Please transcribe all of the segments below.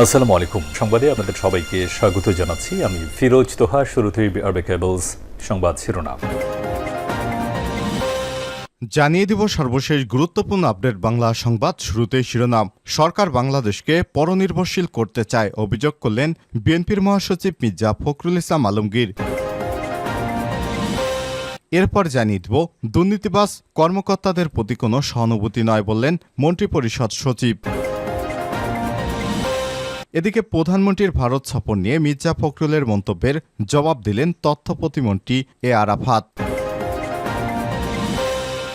আসসালামু আলাইকুম। সংবাদে আপনাদের সবাইকে স্বাগত জানাচ্ছি। আমি ফিরোজ তোহা, শুরুতেই আরবে কেবলস সংবাদ শিরোনাম। জানিয়ে দিব সর্বশেষ গুরুত্বপূর্ণ আপডেট বাংলা সংবাদ শুরুতেই শিরোনাম। সরকার বাংলাদেশকে পরনির্ভরশীল করতে চায় অভিযোগ করলেন বিএনপির মহাসচিব মির্জা ফখরুল ইসলাম আলমগীর। এরপর জানিয়ে দিব দুর্নীতিবাস কর্মকর্তাদের প্রতি কোনো সহানুভূতি নয় বললেন মন্ত্রিপরিষদ সচিব। এদিকে প্রধানমন্ত্রীর ভারত সফর নিয়ে মির্জা ফখরুলের মন্তব্যের জবাব দিলেন তথ্য প্রতিমন্ত্রী এ আরাফাত।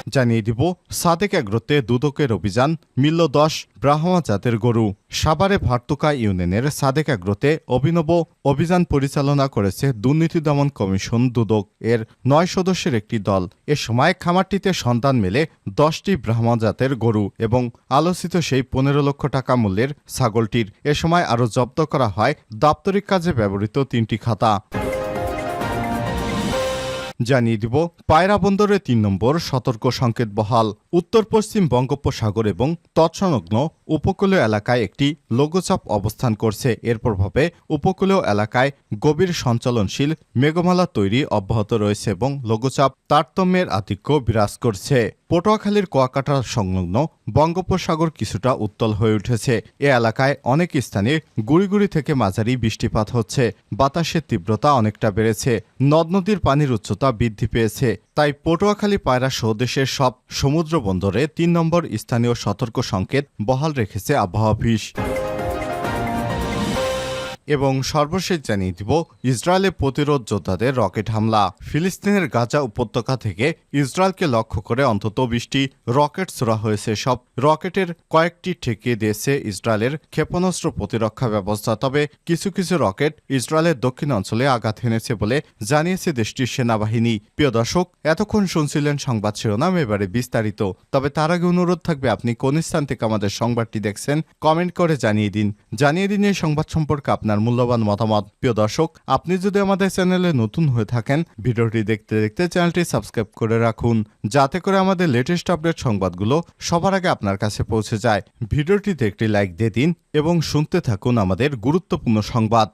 জানিয়ে দিব, সাদেক এগ্রোতে দুদকের অভিযান, মিলল দশ ব্রাহ্মা জাতের গরু। সাভারে ভার্তুকা ইউনিয়নের সাদেক এগ্রোতে অভিনব অভিযান পরিচালনা করেছে দুর্নীতি দমন কমিশন দুদক। এর নয় সদস্যের একটি দল। এ সময় খামারটিতে সন্তান মেলে দশটি ব্রাহ্মা জাতের গরু এবং আলোচিত সেই পনেরো লক্ষ টাকা মূল্যের ছাগলটির। এ সময় আরও জব্দ করা হয় দাপ্তরিক কাজে ব্যবহৃত তিনটি খাতা। জানিয়ে দিব। পায়রা বন্দরে তিন নম্বর সতর্ক সংকেত বহাল। উত্তর পশ্চিম বঙ্গোপসাগর এবং তৎসংলগ্ন উপকূলীয় এলাকায় একটি লঘুচাপ অবস্থান করছে। এর প্রভাবে উপকূলীয় এলাকায় গভীর সঞ্চালনশীল মেঘমালা তৈরি অব্যাহত রয়েছে এবং লঘুচাপ তারতম্যের আধিক্য বিরাজ করছে। পটুয়াখালীর কোয়াকাটা সংলগ্ন বঙ্গোপসাগর কিছুটা উত্তল হয়ে উঠেছে। এ এলাকায় অনেক স্থানে গুড়িগুড়ি থেকে মাঝারি বৃষ্টিপাত হচ্ছে। বাতাসের তীব্রতা অনেকটা বেড়েছে। নদ নদীর পানির উচ্চতা বৃদ্ধি পেয়েছে। তাই পটুয়াখালী পায়রা সহ দেশের সব সমুদ্র বন্দরে তিন নম্বর স্থানীয় সতর্ক সংকেত বহাল রেখেছে আবহাওয়া অফিস। এবং সর্বশেষ জানিয়ে দিব ইসরায়েলে প্রতিরোধ যোদ্ধাদের রকেট হামলা। ফিলিস্তিনের গাজা উপত্যকা থেকে ইসরায়েলকে লক্ষ্য করে অন্তত বিশটি রকেট ছোড়া হয়েছে। সব রকেটের কয়েকটি ঠেকিয়ে দিয়েছে ইসরায়েলের ক্ষেপণাস্ত্র প্রতিরক্ষা ব্যবস্থা। তবে কিছু কিছু রকেট ইসরায়েলের দক্ষিণ অঞ্চলে আঘাত হেনেছে বলে জানিয়েছে দেশটির সেনাবাহিনী। প্রিয় দর্শক, এতক্ষণ শুনছিলেন সংবাদ শিরোনাম, এবারে বিস্তারিত। তবে তার আগে অনুরোধ থাকবে, আপনি কোন স্থান থেকে আমাদের সংবাদটি দেখছেন, কমেন্ট করে জানিয়ে দিন। জানিয়ে দিন এই সংবাদ সম্পর্কে আপনার মূল্যবান মতামত। প্রিয় দর্শক, আপনি যদি আমাদের চ্যানেলে নতুন হয়ে থাকেন, ভিডিওটি দেখতে দেখতে চ্যানেলটি সাবস্ক্রাইব করে রাখুন, যাতে করে আমাদের লেটেস্ট আপডেট সংবাদগুলো সবার আগে আপনার কাছে পৌঁছে যায়। ভিডিওটিতে একটি লাইক দিয়ে দিন এবং শুনতে থাকুন আমাদের গুরুত্বপূর্ণ সংবাদ।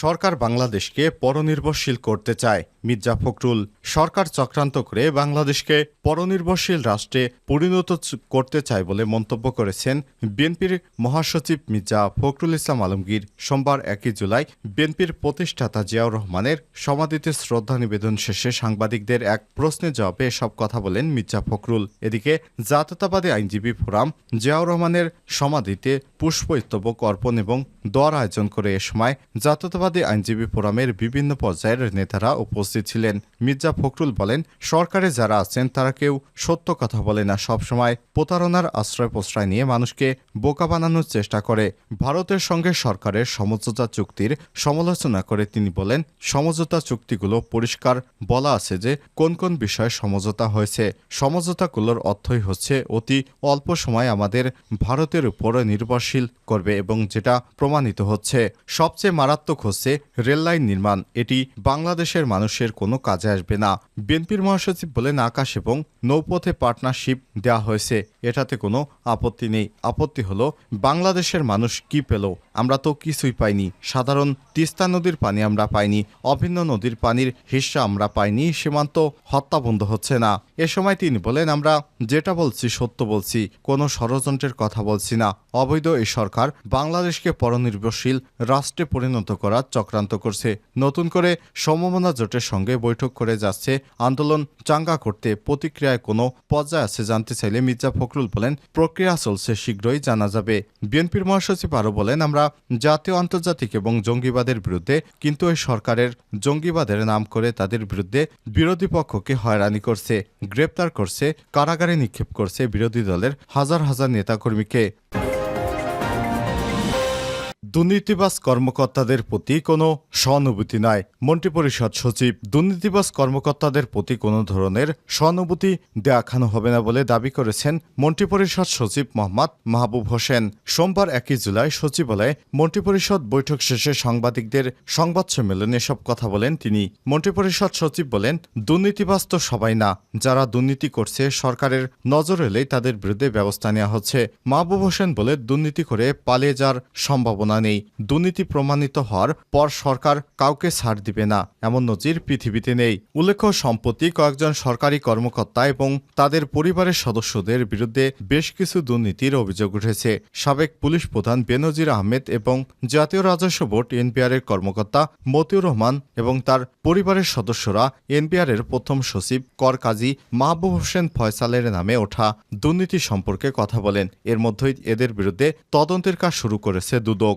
সরকার বাংলাদেশকে পরনির্ভরশীল করতে চায়। মির্জা ফখরুল, সরকার চক্রান্ত করে বাংলাদেশকে পরনির্ভরশীল রাষ্ট্রে পরিণত করতে চায় বলে মন্তব্য করেছেন বিএনপির মহাসচিব মির্জা ফখরুল ইসলাম আলমগীর। সোমবার একই জুলাই বিএনপির প্রতিষ্ঠাতা জিয়াউর রহমানের সমাধিতে শ্রদ্ধা নিবেদন শেষে সাংবাদিকদের এক প্রশ্নের জবাবে সব কথা বলেন মির্জা ফখরুল। এদিকে জাতীয়তাবাদী আইনজীবী ফোরাম জিয়াউর রহমানের সমাধিতে পুষ্পস্তবক অর্পণ এবং দর আয়োজন করে এ সময় জাতীয়তাবাদী আইনজীবী ফোরামের বিভিন্ন পর্যায়ের নেতারা উপস্থিত ছিলেন। মির্জা ফখরুল বলেন, সরকারে যারা আছেন তারা কেউ সত্য কথা বলে না। সবসময় প্রতারণার আশ্রয় প্রশ্রয় নিয়ে মানুষকে বোকা বানানোর চেষ্টা করে। ভারতের সঙ্গে সরকারের সমঝোতা চুক্তির সমালোচনা করে তিনি বলেন, সমঝোতা চুক্তিগুলো পরিষ্কার বলা আছে যে কোন কোন বিষয়ে সমঝোতা হয়েছে। সমঝোতাগুলোর অর্থই হচ্ছে অতি অল্প সময় আমাদের ভারতের উপর নির্ভরশীল করবে এবং যেটা প্রমাণিত হচ্ছে। সবচেয়ে মারাত্মক হচ্ছে রেললাইন নির্মাণ। এটি বাংলাদেশের মানুষের কোনো কাজে আসবে না। বিএনপির মহাসচিব বলেন আকাশ এবং নৌপথে পার্টনারশিপ দেওয়া হয়েছে। এটাতে কোনো আপত্তি নেই। আপত্তি হলো, বাংলাদেশের মানুষ কি পেল? আমরা তো কিছুই পাইনি। সাধারণ তিস্তা নদীর পানি আমরা পাইনি, অভিন্ন নদীর পানির হিস্সা আমরা পাইনি, সীমান্ত হত্যা বন্ধ হচ্ছে না। এ সময় তিনি বলেন, আমরা যেটা বলছি সত্য বলছি, কোনো ষড়যন্ত্রের কথা বলছি না। অবৈধ এই সরকার বাংলাদেশকে পরনির্ভরশীল, রাষ্ট্রে পরিণত করার চক্রান্ত করছে। নতুন করে সমমনা জোটের সঙ্গে বৈঠক করে যাচ্ছে। আন্দোলন চাঙ্গা করতে প্রতিক্রিয়ায় কোনো পর্যায়ে আছে জানতে চাইলে মির্জা ফখরুল বলেন, প্রক্রিয়া চলছে শীঘ্রই, জানা যাবে। বিএনপির মহাসচিব আরও বলেন, আমরা জাতীয়, আন্তর্জাতিক এবং জঙ্গিবাদের বিরুদ্ধে, কিন্তু এই সরকারের জঙ্গিবাদের নাম করে তাদের বিরুদ্ধে বিরোধী পক্ষকে হয়রানি করছে, গ্রেপ্তার করছে, কারাগারে নিক্ষেপ করছে বিরোধী দলের হাজার হাজার নেতাকর্মীকে। দুর্নীতিবাজ কর্মকর্তাদের প্রতি কোনো সহানুভূতি নয় মন্ত্রিপরিষদ সচিব দুর্নীতিবাস কর্মকর্তাদের প্রতি কোনো ধরনের সহানুভূতি দেখানো হবে না বলে দাবি করেছেন মন্ত্রিপরিষদ সচিব মোহাম্মদ মাহবুব হোসেন। সোমবার একই জুলাই সচিবালয়ে মন্ত্রিপরিষদ বৈঠক শেষে সাংবাদিকদের সংবাদ সম্মেলনে এসব কথা বলেন তিনি। মন্ত্রিপরিষদ সচিব বলেন দুর্নীতিবাস তো সবাই না, যারা দুর্নীতি করছে সরকারের নজর এলেই তাদের বিরুদ্ধে ব্যবস্থা নেওয়া হচ্ছে। মাহবুব হোসেন বলে, দুর্নীতি করে পালিয়ে যাওয়ার সম্ভাবনা নেই দুর্নীতি প্রমাণিত হওয়ার পর সরকার কাউকে ছাড় দিবে না। এমন নজির পৃথিবীতে নেই। উল্লেখ্য, সম্প্রতি কয়েকজন সরকারি কর্মকর্তা এবং তাদের পরিবারের সদস্যদের বিরুদ্ধে বেশ কিছু দুর্নীতির অভিযোগ উঠেছে। সাবেক পুলিশ প্রধান বেনজির আহমেদ এবং জাতীয় রাজস্ব বোর্ড এনপিআর এর কর্মকর্তা মতিউর রহমান এবং তার পরিবারের সদস্যরা এনপিআর এর প্রথম সচিব কর কাজী মাহবুব হোসেন ফয়সালের নামে ওঠা দুর্নীতি সম্পর্কে কথা বলেন। এর মধ্যেই এদের বিরুদ্ধে তদন্তের কাজ শুরু করেছে দুদক।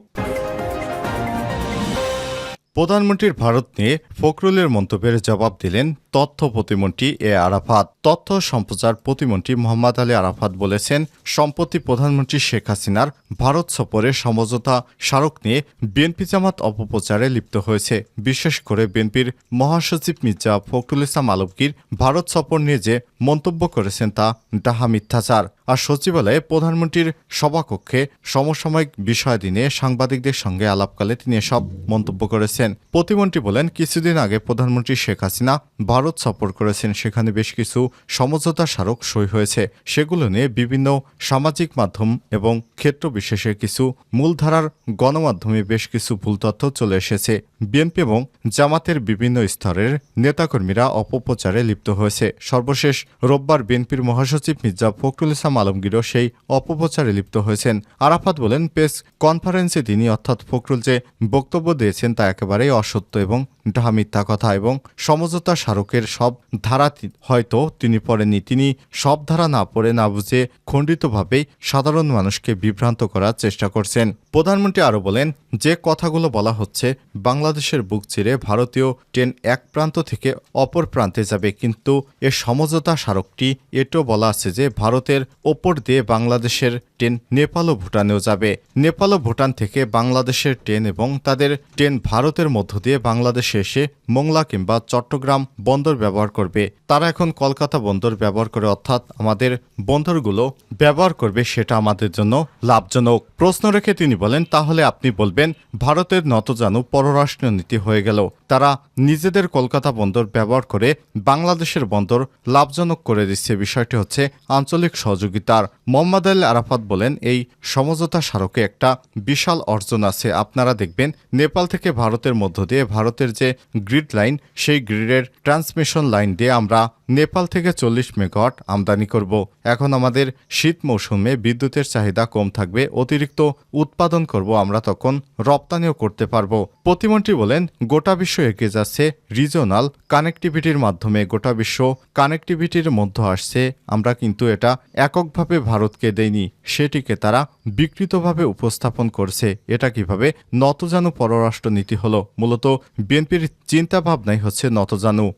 প্রধানমন্ত্রীর ভারত নিয়ে ফখরুলের মন্তব্যের জবাব দিলেন তথ্য প্রতিমন্ত্রী এ আরাফাত। তথ্য সম্প্রচার প্রতিমন্ত্রী মোহাম্মদ আলী আরাফাত বলেছেন, সম্প্রতি প্রধানমন্ত্রী শেখ হাসিনার ভারত সফরে সমঝোতা স্মারক নিয়ে বিএনপি জামাত অপপ্রচারে লিপ্ত হয়েছে। বিশেষ করে বিএনপির মহাসচিব মির্জা ফখরুল ইসলাম আলমগীর ভারত সফর নিয়ে যে মন্তব্য করেছেন তা ডাহা মিথ্যাচার। আর সচিবালয়ে প্রধানমন্ত্রীর সভাকক্ষে সমসাময়িক বিষয় দিনে সাংবাদিকদের সঙ্গে আলাপকালে তিনি এসব মন্তব্য করেছেন। প্রতিমন্ত্রী বলেন, কিছুদিন আগে প্রধানমন্ত্রী শেখ হাসিনা ভারত সফর করেছেন, সেখানে বেশ কিছু সমঝোতা স্মারক সই হয়েছে। সেগুলো নিয়ে বিভিন্ন সামাজিক মাধ্যম এবং ক্ষেত্র বিশেষে কিছু মূলধারার গণমাধ্যমে বেশ কিছু ভুল তথ্য চলে এসেছে। বিএনপি এবং জামাতের বিভিন্ন স্তরের নেতাকর্মীরা অপপ্রচারে লিপ্ত হয়েছে। সর্বশেষ রোববার বিএনপির মহাসচিব মির্জা ফখরুল ইসলাম আলমগীরও সেই অপপ্রচারে লিপ্ত হয়েছেন। আরাফাত বলেন, প্রেস কনফারেন্সে তিনি অর্থাৎ ফখরুল যে বক্তব্য দিয়েছেন তা একেবারেই অসত্য এবং ডাহা মিথ্যা কথা এবং সমঝোতা স্মারকের সব ধারা হয়তো তিনি পড়েননি। তিনি সব ধারা না পড়ে না বুঝে খণ্ডিতভাবেই সাধারণ মানুষকে বিভ্রান্ত করার চেষ্টা করছেন। প্রধানমন্ত্রী আরও বলেন, যে কথাগুলো বলা হচ্ছে, বাংলাদেশের বুক চিরে ভারতীয় ট্রেন এক প্রান্ত থেকে অপর প্রান্তে যাবে, কিন্তু এ সমঝোতা স্মারকটি এটাও বলা আছে যে ভারতের ওপর দিয়ে বাংলাদেশের ট্রেন নেপাল ও ভুটানেও যাবে। নেপাল ও ভুটান থেকে বাংলাদেশের ট্রেন এবং তাদের ট্রেন ভারতের মধ্য দিয়ে বাংলাদেশে এসে মোংলা কিংবা চট্টগ্রাম বন্দর ব্যবহার করবে। তারা এখন কলকাতা বন্দর ব্যবহার করে, অর্থাৎ আমাদের বন্দরগুলো ব্যবহার করবে সেটা আমাদের জন্য লাভজনক। প্রশ্ন রেখে তিনি বলেন, তাহলে আপনি বলবেন, ভারতের নতজানু পররাষ্ট্র নীতি হয়ে গেল। তারা নিজেদের কলকাতা বন্দর ব্যবহার করে বাংলাদেশের বন্দর লাভজনক করে দিচ্ছে। বিষয়টি হচ্ছে আঞ্চলিক সহযোগিতার। মোহাম্মদ আল আরাফাত বলেন, এই সমঝোতা স্মারকে একটা বিশাল অর্জন আছে। আপনারা দেখবেন, নেপাল থেকে ভারতের মধ্য দিয়ে ভারতের যে গ্রিড লাইন সেই গ্রিডের ট্রান্সমিশন লাইন দিয়ে আমরা নেপাল থেকে চল্লিশ মেগাওয়াট আমদানি করব। এখন আমাদের শীত মৌসুমে বিদ্যুতের চাহিদা কম থাকবে, অতিরিক্ত উৎপাদন করব আমরা তখন, রপ্তানিও করতে পারব। প্রতিমন্ত্রী বলেন, গোটা বিশ্ব এগিয়ে যাচ্ছে রিজনাল কানেক্টিভিটির মাধ্যমে। গোটা বিশ্ব কানেক্টিভিটির মধ্যে আসছে, আমরা কিন্তু এটা এককভাবে ভারতকে দেইনি, সেটিকে তারা বিকৃতভাবে উপস্থাপন করছে। এটা কীভাবে? নতজানু পররাষ্ট্র নীতি হলো, মূলত বিএনপির চিন্তাভাবনাই হচ্ছে নতজানু।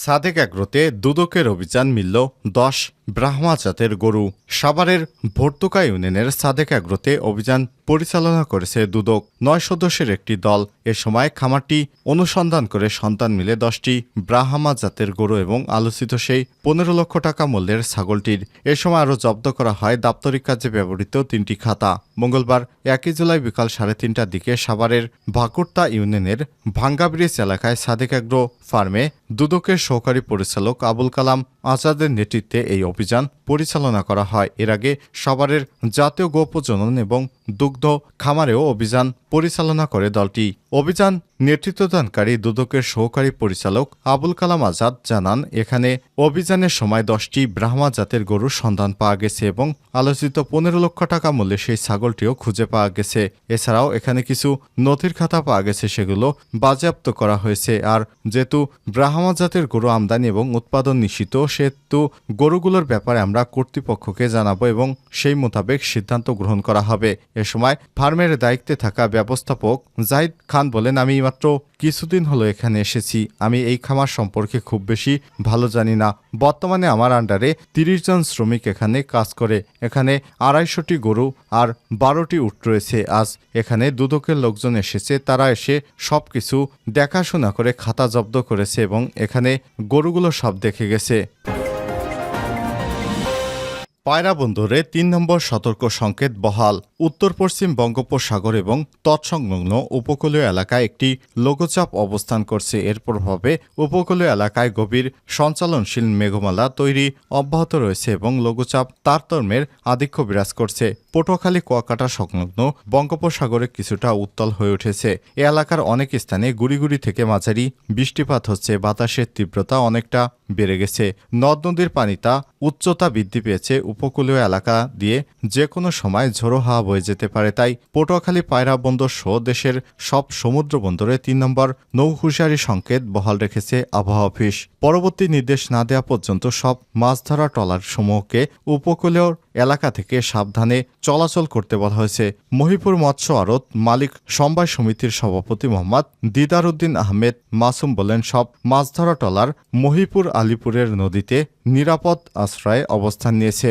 সাদেক এগ্রোতে দুদকের অভিযান মিলল দশ ব্রাহ্মা জাতের গরু সাভারের ভর্তুকা ইউনিয়নের সাদেক এগ্রোতে অভিযান পরিচালনা করেছে দুদক। নয় সদস্যের একটি দল। এ সময় খামারটি অনুসন্ধান করে সন্তান মিলে দশটি ব্রাহ্মা জাতের গরু এবং আলোচিত সেই পনেরো লক্ষ টাকা মূল্যের ছাগলটির। এ সময় আরও জব্দ করা হয় দাপ্তরিক কাজে ব্যবহৃত তিনটি খাতা। মঙ্গলবার একই জুলাই বিকাল সাড়ে তিনটার দিকে সাভারের ভাকুরতা ইউনিয়নের ভাঙ্গা ব্রিজ এলাকায় সাদেক অ্যাগ্রো ফার্মে দুদকের সহকারী পরিচালক আবুল কালাম আজাদের নেতৃত্বে এই অভিযান পরিচালনা করা হয়। এর আগে সবারের জাতীয় গোপজনন এবং দুগ্ধ খামারেও অভিযান পরিচালনা করে দলটি। অভিযান নেতৃত্বদানকারী দুদকের সহকারী পরিচালক আবুল কালাম আজাদ জানান, এখানে অভিযানের সময় দশটি ব্রাহ্মা জাতের গরুর সন্ধান পাওয়া গেছে এবং আলোচিত পনেরো লক্ষ টাকা মূল্যে সেই ছাগলটিও খুঁজে পাওয়া গেছে। এছাড়াও এখানে কিছু নথির খাতা পাওয়া গেছে, সেগুলো বাজেয়াপ্ত করা হয়েছে। আর যেহেতু ব্রাহ্মা জাতের গরু আমদানি এবং উৎপাদন নিশ্চিত, সেহেতু গরুগুলোর ব্যাপারে আমরা কর্তৃপক্ষকে জানাব এবং সেই মোতাবেক সিদ্ধান্ত গ্রহণ করা হবে। এ সময় ফার্মের দায়িত্বে থাকা ব্যবস্থাপক জাহিদ খান বলেন, আমি মাত্র কিছুদিন হলো এখানে এসেছি। আমি এই খামার সম্পর্কে খুব বেশি ভালো জানি না। বর্তমানে আমার আন্ডারে তিরিশ জন শ্রমিক এখানে কাজ করে। এখানে আড়াইশোটি গরু আর বারোটি উট রয়েছে। আজ এখানে দুদকের লোকজন এসেছে। তারা এসে সব কিছু দেখাশোনা করে খাতা জব্দ করেছে এবং এখানে গরুগুলো সব দেখে গেছে। পায়রা বন্দরে তিন নম্বর সতর্ক সংকেত বহাল। উত্তর, পশ্চিম বঙ্গোপসাগর এবং তৎসংলগ্ন উপকূলীয় এলাকায় একটি লঘুচাপ অবস্থান করছে। এর প্রভাবে উপকূলীয় এলাকায় গভীর সঞ্চালনশীল মেঘমালা তৈরি অব্যাহত রয়েছে এবং লঘুচাপ তারতম্যের আধিক্য বিরাজ করছে। পটুয়াখালী, কুয়াকাটা সংলগ্ন বঙ্গোপসাগরে কিছুটা উত্তল হয়ে উঠেছে। এ এলাকার অনেক স্থানে গুড়িগুড়ি থেকে মাঝারি বৃষ্টিপাত হচ্ছে। বাতাসের তীব্রতা অনেকটা বেড়ে গেছে। নদ নদীর পানিতা উচ্চতা বৃদ্ধি পেয়েছে। উপকূলীয় এলাকা দিয়ে যে কোনো সময় ঝোড়ো হাওয়া বয়ে যেতে পারে, তাই পটুয়াখালী পায়রা বন্দর সহ দেশের সব সমুদ্র বন্দরে তিন নম্বর নৌ হুঁশিয়ারি সংকেত বহাল রেখেছে আবহাওয়া অফিস। পরবর্তী নির্দেশ না দেওয়া পর্যন্ত সব মাছ ধরা ট্রলার সমূহকে উপকূলীয় এলাকা থেকে সাবধানে চলাচল করতে বলা হয়েছে। মহিপুর মৎস্য আড়ত মালিক সমবায় সমিতির সভাপতি মোহাম্মদ দিদার উদ্দিন আহমেদ মাসুম বলেন, সব মাছ ধরা ট্রলার মহিপুর আলিপুরের নদীতে নিরাপদ আশ্রয়ে অবস্থান নিয়েছে।